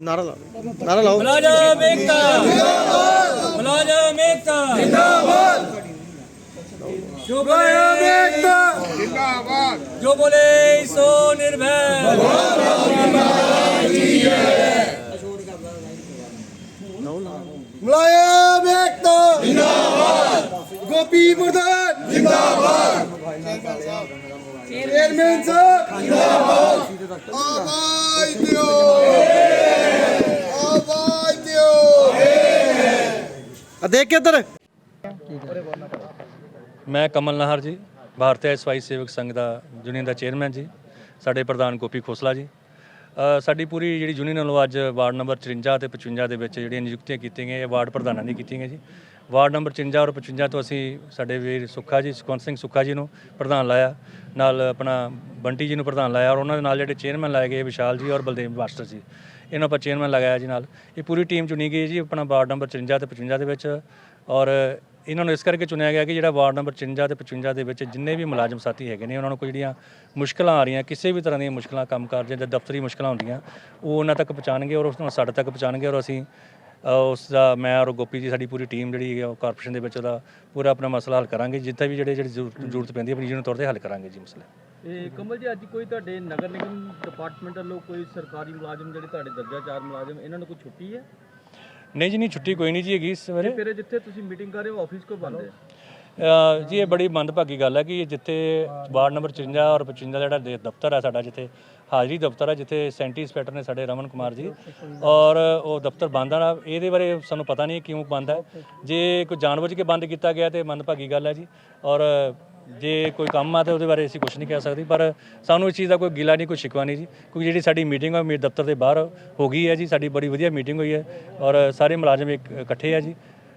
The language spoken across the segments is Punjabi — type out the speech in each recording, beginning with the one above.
ਨਾਰਾ ਲਾਓ ਨਾਰਾ ਲਾਓ। ਮੁਲਾਜ਼ਮ ਏਕਤਾ ਜਿੰਦਾਬਾਦ ਮੁਲਾਜ਼ਮ ਏਕਤਾ ਜਿੰਦਾਬਾਦ ਜੋ ਮੁਲਾਜ਼ਮ ਏਕਤਾ ਜਿੰਦਾਬਾਦ ਜੋ ਬੋਲੇ ਸੋ ਨਿਰਭੈ। ਮੁਲਾਇਮ ਏਕਤਾ ਜਿੰਦਾਬਾਦ ਗੋਪੀ ਪ੍ਰਧਾਨ ਜਿੰਦਾਬਾਦ ਚੇਅਰਮੈਨ ਸਾਹਿਬ। ਜਿੰਦਾਬਾਦ ਆਵਾਜ਼ ਦਿਓ ਆਵਾਜ਼ ਦਿਓ ਆ ਦੇਖ ਕੇ ਇੱਧਰ। ਮੈਂ ਕਮਲ ਨਾਹਰ ਜੀ, ਭਾਰਤੀ ਸਵਾਈ ਸੇਵਕ ਸੰਘ ਦਾ ਯੂਨੀਅਨ ਦਾ ਚੇਅਰਮੈਨ ਜੀ, ਸਾਡੇ ਪ੍ਰਧਾਨ ਗੋਪੀ ਖੋਸਲਾ ਜੀ। ਸਾਡੀ ਪੂਰੀ ਜਿਹੜੀ ਯੂਨੀਅਨ ਵੱਲੋਂ ਅੱਜ ਵਾਰਡ ਨੰਬਰ 54 ਤੇ 55 ਦੇ ਵਿੱਚ ਜਿਹੜੀਆਂ ਨਿਯੁਕਤੀਆਂ ਕੀਤੀਆਂ ਗਈਆਂ, ਇਹ ਵਾਰਡ ਪ੍ਰਧਾਨਾਂ ਦੀ ਕੀਤੀਆਂ ਗਈਆਂ ਜੀ। ਵਾਰਡ ਨੰਬਰ 54 ਔਰ 55 ਤੋਂ ਅਸੀਂ ਸਾਡੇ ਵੀਰ ਸੁੱਖਾ ਜੀ, ਸੁਖਵੰਤ ਸਿੰਘ ਸੁੱਖਾ ਜੀ ਨੂੰ ਪ੍ਰਧਾਨ ਲਾਇਆ। ਨਾਲ ਆਪਣਾ ਬੰਟੀ ਜੀ ਨੂੰ ਪ੍ਰਧਾਨ ਲਾਇਆ ਔਰ ਉਹਨਾਂ ਦੇ ਨਾਲ ਜਿਹੜੇ ਚੇਅਰਮੈਨ ਲਾਏ ਗਏ ਵਿਸ਼ਾਲ ਜੀ ਔਰ ਬਲਦੇਵ ਮਾਸਟਰ ਜੀ। ਇਹਨਾਂ ਪਰ ਚੇਅਰਮੈਨ ਲਗਾਇਆ ਜੀ ਨਾਲ। ਇਹ ਪੂਰੀ ਟੀਮ ਚੁਣੀ ਗਈ ਜੀ ਆਪਣਾ ਵਾਰਡ ਨੰਬਰ 54 ਤੇ 55 ਦੇ ਵਿੱਚ ਔਰ ਇਹਨਾਂ ਨੂੰ ਇਸ ਕਰਕੇ ਚੁਣਿਆ ਗਿਆ ਕਿ ਜਿਹੜਾ ਵਾਰਡ ਨੰਬਰ 54 ਤੇ 55 ਦੇ ਵਿੱਚ ਜਿੰਨੇ ਵੀ ਮੁਲਾਜ਼ਮ ਸਾਥੀ ਹੈਗੇ ਨੇ, ਉਹਨਾਂ ਨੂੰ ਕੋਈ ਜਿਹੜੀਆਂ ਮੁਸ਼ਕਲਾਂ ਆ ਰਹੀਆਂ, ਕਿਸੇ ਵੀ ਤਰ੍ਹਾਂ ਦੀਆਂ ਮੁਸ਼ਕਲਾਂ ਕੰਮਕਾਜ ਜਾਂ ਦਫ਼ਤਰੀ ਮੁਸ਼ਕਲਾਂ ਹੁੰਦੀਆਂ, ਉਹ ਉਹਨਾਂ ਤੱਕ ਪਹੁੰਚਾਣਗੇ ਔਰ ਉਸ ਨੂੰ ਸਾਡੇ ਤੱਕ ਪਹੁੰਚਾਣਗੇ ਔਰ ਅਸੀਂ ਉਸ ਦਾ ਮੈਂ ਔਰ ਗੋਪੀ ਜੀ ਸਾਡੀ ਪੂਰੀ ਟੀਮ ਜਿਹੜੀ ਹੈ ਉਹ ਕਾਰਪੋਰੇਸ਼ਨ ਦੇ ਵਿੱਚ ਉਹਦਾ ਪੂਰਾ ਆਪਣਾ ਮਸਲਾ ਹੱਲ ਕਰਾਂਗੇ ਜਿੱਥੇ ਵੀ ਜਿਹੜੇ ਜਿਹੜੀ ਜ਼ਰੂਰਤ ਪੈਂਦੀ ਹੈ ਆਪਣੀ ਜਿਹਨੂੰ ਤੌਰ ਤੇ ਹੱਲ ਕਰਾਂਗੇ ਜੀ ਮਸਲੇ। ਇਹ ਕਮਲ ਜੀ ਅੱਜ ਕੋਈ ਤੁਹਾਡੇ ਨਗਰ ਨਿਗਮ ਡਿਪਾਰਟਮੈਂਟ ਵੱਲੋਂ ਕੋਈ ਸਰਕਾਰੀ ਮੁਲਾਜ਼ਮ ਜਿਹੜੇ ਤੁਹਾਡੇ ਦਰਜਾ ਚਾਰ ਮੁਲਾਜ਼ਮ ਇਹਨਾਂ ਨੂੰ ਕੋਈ ਛੁੱਟੀ ਹੈ? ਨਹੀਂ ਜੀ ਨਹੀਂ ਛੁੱਟੀ ਕੋਈ ਨਹੀਂ ਜੀ ਹੈਗੀ ਸਵੇਰੇ ਫਿਰ ਜਿੱਥੇ ਤੁਸੀਂ ਮੀਟਿੰਗ ਕਰ ਰਹੇ ਹੋ ਆਫਿਸ ਕੋ ਬੰਦ ਹੈ? ਜੀ, ਇਹ ਬੜੀ ਮੰਦਭਾਗੀ ਗੱਲ ਹੈ ਕਿ ਜਿੱਥੇ ਵਾਰਡ ਨੰਬਰ 54 ਔਰ 55 ਜਿਹੜਾ ਦੇ- ਦਫ਼ਤਰ ਹੈ ਸਾਡਾ, ਜਿੱਥੇ ਹਾਜ਼ਰੀ ਦਫ਼ਤਰ ਹੈ, ਜਿੱਥੇ ਸੈਂਟੀ ਇੰਸਪੈਕਟਰ ਨੇ ਸਾਡੇ ਰਮਨ ਕੁਮਾਰ ਜੀ ਔਰ ਉਹ ਦਫ਼ਤਰ ਬੰਦ ਆ। ਇਹਦੇ ਬਾਰੇ ਸਾਨੂੰ ਪਤਾ ਨਹੀਂ ਕਿਉਂ ਬੰਦ ਹੈ। ਜੇ ਕੋਈ ਜਾਣਬੁੱਝ ਕੇ ਬੰਦ ਕੀਤਾ ਗਿਆ ਤੇ ਮੰਦਭਾਗੀ ਗੱਲ ਹੈ ਜੀ। ਔਰ ਜੇ ਕੋਈ ਕੰਮ ਆ ਤੇ ਉਹਦੇ ਬਾਰੇ ਅਸੀਂ ਕੁਝ ਨਹੀਂ ਕਹਿ ਸਕਦੇ, ਪਰ ਸਾਨੂੰ ਇਸ ਚੀਜ਼ ਦਾ ਕੋਈ ਗਿਲਾ ਨਹੀਂ, ਕੋਈ ਸ਼ਿਕਵਾ ਨਹੀਂ ਜੀ। ਕਿਉਂਕਿ ਜਿਹੜੀ ਸਾਡੀ ਮੀਟਿੰਗ ਹੈ ਮੇਰੇ ਦਫ਼ਤਰ ਦੇ ਬਾਹਰ ਹੋ ਗਈ ਹੈ ਜੀ। ਸਾਡੀ ਬੜੀ ਵਧੀਆ ਮੀਟਿੰਗ ਹੋਈ ਹੈ ਔਰ ਸਾਰੇ ਮੁਲਾਜ਼ਮ ਇੱਕ, ਇਕੱਠੇ ਆ ਜੀ।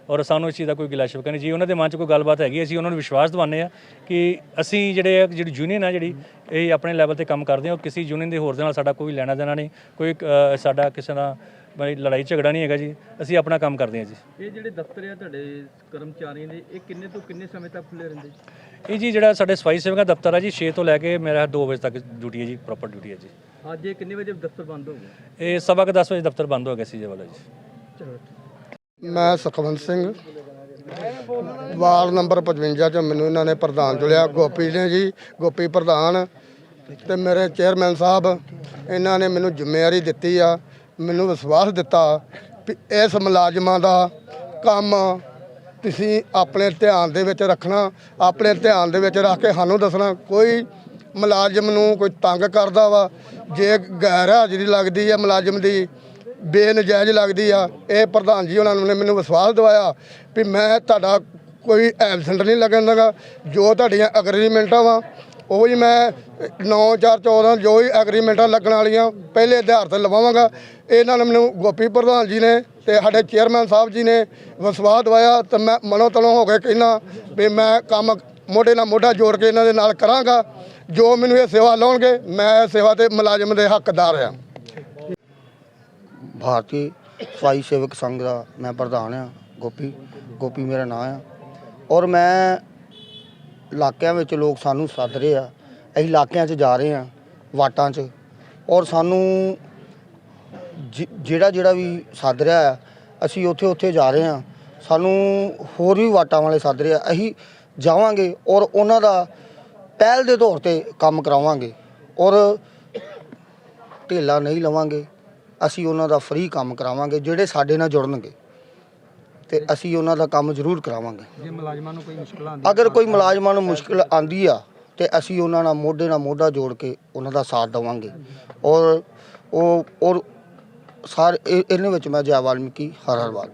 ਔਰ ਸਾਨੂੰ ਇਸ ਚੀਜ਼ ਦਾ ਕੋਈ ਗਿਲਾ ਸ਼ਿਕਵਾ ਨਹੀਂ। ਜੀ ਉਹਨਾਂ ਦੇ ਮਨ 'ਚ ਕੋਈ ਗੱਲਬਾਤ ਹੈਗੀ ਅਸੀਂ ਉਹਨਾਂ ਨੂੰ ਵਿਸ਼ਵਾਸ ਦਿਵਾਉਂਦੇ ਆ ਕਿ ਅਸੀਂ ਜਿਹੜੇ ਜਿਹੜੀ ਯੂਨੀਅਨ ਆ ਜਿਹੜੀ ਇਹ ਆਪਣੇ ਲੈਵਲ ਤੇ ਕੰਮ ਕਰਦੇ ਆ ਔਰ ਕਿਸੇ ਯੂਨੀਅਨ ਦੇ ਹੋਰ ਦੇ ਨਾਲ ਸਾਡਾ ਕੋਈ ਲੈਣਾ ਦੇਣਾ ਨਹੀਂ ਕੋਈ ਸਾਡਾ ਕਿਸੇ ਨਾਲ ਬਈ ਲੜਾਈ ਝਗੜਾ ਨਹੀਂ ਹੈਗਾ ਜੀ ਅਸੀਂ ਆਪਣਾ ਕੰਮ ਕਰਦੇ ਆ ਜੀ। ਇਹ ਜਿਹੜੇ ਦਫ਼ਤਰ ਆ ਤੁਹਾਡੇ ਕਰਮਚਾਰੀਆਂ ਦੇ ਇਹ ਕਿੰਨੇ ਤੋਂ ਕਿੰਨੇ ਸਮੇਂ ਤੱਕ ਖੁੱਲੇ ਰਹਿੰਦੇ ਇਹ ਜੀ ਜਿਹੜਾ ਸਾਡੇ ਸਫ਼ਾਈ ਸੇਵਕਾਂ ਦਫ਼ਤਰ ਆ ਜੀ 6 ਤੋਂ ਲੈ ਕੇ ਮੇਰਾ 2 ਵਜੇ ਤੱਕ ਡਿਊਟੀ ਹੈ ਜੀ ਪ੍ਰੋਪਰ ਡਿਊਟੀ ਹੈ ਜੀ। ਅੱਜ ਇਹ ਕਿੰਨੇ ਵਜੇ ਦਫ਼ਤਰ ਬੰਦ ਹੋ ਗਿਆ? ਇਹ ਸਵਾ ਕੁ 10 ਵਜੇ ਦਫ਼ਤਰ ਬੰਦ ਹੋ ਗਿਆ ਸੀ ਜੇ ਵਾਲਾ ਜੀ। ਚਲੋ ਮੈਂ ਸੁਖਵੰਤ ਸਿੰਘ। ਵਾਰਡ ਨੰਬਰ 55 ਚ ਮੈਨੂੰ ਇਹਨਾਂ ਨੇ ਪ੍ਰਧਾਨ ਚੁਣਿਆ। ਗੋਪੀ ਨੇ ਜੀ, ਗੋਪੀ ਪ੍ਰਧਾਨ ਤੇ ਮੇਰੇ ਚੇਅਰਮੈਨ ਸਾਹਿਬ, ਇਹਨਾਂ ਨੇ ਮੈਨੂੰ ਜ਼ਿੰਮੇਵਾਰੀ ਦਿੱਤੀ ਆ, ਮੈਨੂੰ ਵਿਸ਼ਵਾਸ ਦਿੱਤਾ ਕਿ ਇਸ ਮੁਲਾਜ਼ਮਾਂ ਦਾ ਕੰਮ ਤੁਸੀਂ ਆਪਣੇ ਧਿਆਨ ਦੇ ਵਿੱਚ ਰੱਖਣਾ, ਆਪਣੇ ਧਿਆਨ ਦੇ ਵਿੱਚ ਰੱਖ ਕੇ ਸਾਨੂੰ ਦੱਸਣਾ। ਕੋਈ ਮੁਲਾਜ਼ਮ ਨੂੰ ਕੋਈ ਤੰਗ ਕਰਦਾ ਵਾ, ਜੇ ਗੈਰ ਹਾਜ਼ਰੀ ਲੱਗਦੀ ਹੈ ਮੁਲਾਜ਼ਮ ਦੀ ਬੇਨਜਾਇਜ਼ ਲੱਗਦੀ ਆ। ਇਹ ਪ੍ਰਧਾਨ ਜੀ ਉਹਨਾਂ ਨੇ ਮੈਨੂੰ ਵਿਸ਼ਵਾਸ ਦਿਵਾਇਆ ਵੀ ਮੈਂ ਤੁਹਾਡਾ ਕੋਈ ਐਬਸੈਂਟ ਨਹੀਂ ਲੱਗਣ ਲੱਗਾ ਜੋ ਤੁਹਾਡੀਆਂ ਐਗਰੀਮੈਂਟਾਂ ਵਾ, ਉਹ ਹੀ ਮੈਂ 9414 ਜੋ ਹੀ ਐਗਰੀਮੈਂਟਾਂ ਲੱਗਣ ਵਾਲੀਆਂ, ਪਹਿਲੇ ਆਧਾਰ ਤੇ ਲਵਾਵਾਂਗਾ ਇਹਨਾਂ ਨੇ ਮੈਨੂੰ ਗੋਪੀ ਪ੍ਰਧਾਨ ਜੀ ਨੇ ਤੇ ਸਾਡੇ ਚੇਅਰਮੈਨ ਸਾਹਿਬ ਜੀ ਨੇ ਵਿਸ਼ਵਾਸ ਦਵਾਇਆ ਤੇ ਮੈਂ ਮਨੋਂ ਤਲੋਂ ਹੋ ਕੇ ਕਹਿਣਾ ਵੀ ਮੈਂ ਕੰਮ ਮੋਢੇ ਨਾਲ ਮੋਢਾ ਜੋੜ ਕੇ ਇਹਨਾਂ ਦੇ ਨਾਲ ਕਰਾਂਗਾ। ਜੋ ਮੈਨੂੰ ਇਹ ਸੇਵਾ ਲਾਉਣਗੇ, ਮੈਂ ਇਹ ਸੇਵਾ ਤੇ ਮੁਲਾਜ਼ਮ ਦੇ ਹੱਕਦਾਰ ਆ। ਭਾਰਤੀ ਸਵਾਈ ਸੇਵਕ ਸੰਘ ਦਾ ਮੈਂ ਪ੍ਰਧਾਨ ਆ ਗੋਪੀ ਗੋਪੀ ਮੇਰਾ ਨਾਂ ਆ। ਔਰ ਮੈਂ ਇਲਾਕਿਆਂ ਵਿੱਚ ਲੋਕ ਸਾਨੂੰ ਸੱਦ ਰਹੇ ਆ, ਅਸੀਂ ਇਲਾਕਿਆਂ 'ਚ ਜਾ ਰਹੇ ਆ ਵਾਟਾਂ 'ਚ। ਔਰ ਸਾਨੂੰ ਜਿ- ਜਿਹੜਾ ਜਿਹੜਾ ਵੀ ਸੱਦ ਰਿਹਾ ਆ, ਅਸੀਂ ਉੱਥੇ ਉੱਥੇ ਜਾ ਰਹੇ ਆ ਸਾਨੂੰ ਹੋਰ ਵੀ ਵਾਟਾਂ ਵਾਲੇ ਸੱਦ ਰਹੇ ਆ, ਅਸੀਂ ਜਾਵਾਂਗੇ ਔਰ ਉਹਨਾਂ ਦਾ ਪਹਿਲ ਦੇ ਤੌਰ ਤੇ ਕੰਮ ਕਰਾਵਾਂਗੇ। ਔਰ ਢੇਲਾ ਨਹੀਂ ਲਵਾਂਗੇ। ਅਸੀਂ ਉਹਨਾਂ ਦਾ ਫ੍ਰੀ ਕੰਮ ਕਰਾਵਾਂਗੇ ਜਿਹੜੇ ਸਾਡੇ ਨਾਲ ਜੁੜਨਗੇ। ਤੇ ਅਸੀਂ ਉਹਨਾਂ ਦਾ ਕੰਮ ਜ਼ਰੂਰ ਕਰਾਵਾਂਗੇ। ਜੇ ਮੁਲਾਜ਼ਮਾਂ ਨੂੰ ਕੋਈ ਮੁਸ਼ਕਲ ਅਗਰ ਕੋਈ ਮੁਲਾਜ਼ਮਾਂ ਨੂੰ ਮੁਸ਼ਕਲ ਆਂਦੀ ਆ ਤੇ ਅਸੀਂ ਉਹਨਾਂ ਨਾਲ ਮੋਢੇ ਨਾਲ ਮੋਢਾ ਜੋੜ ਕੇ ਉਹਨਾਂ ਦਾ ਸਾਥ ਦੇਵਾਂਗੇ। ਔਰ ਉਹ ਔਰ ਸਾਰੇ ਇਹ- ਇਹਦੇ ਵਿੱਚ ਮੈਂ ਜੈ ਵਾਲਮੀਕੀ ਹਰ ਹਰ ਵਾਰ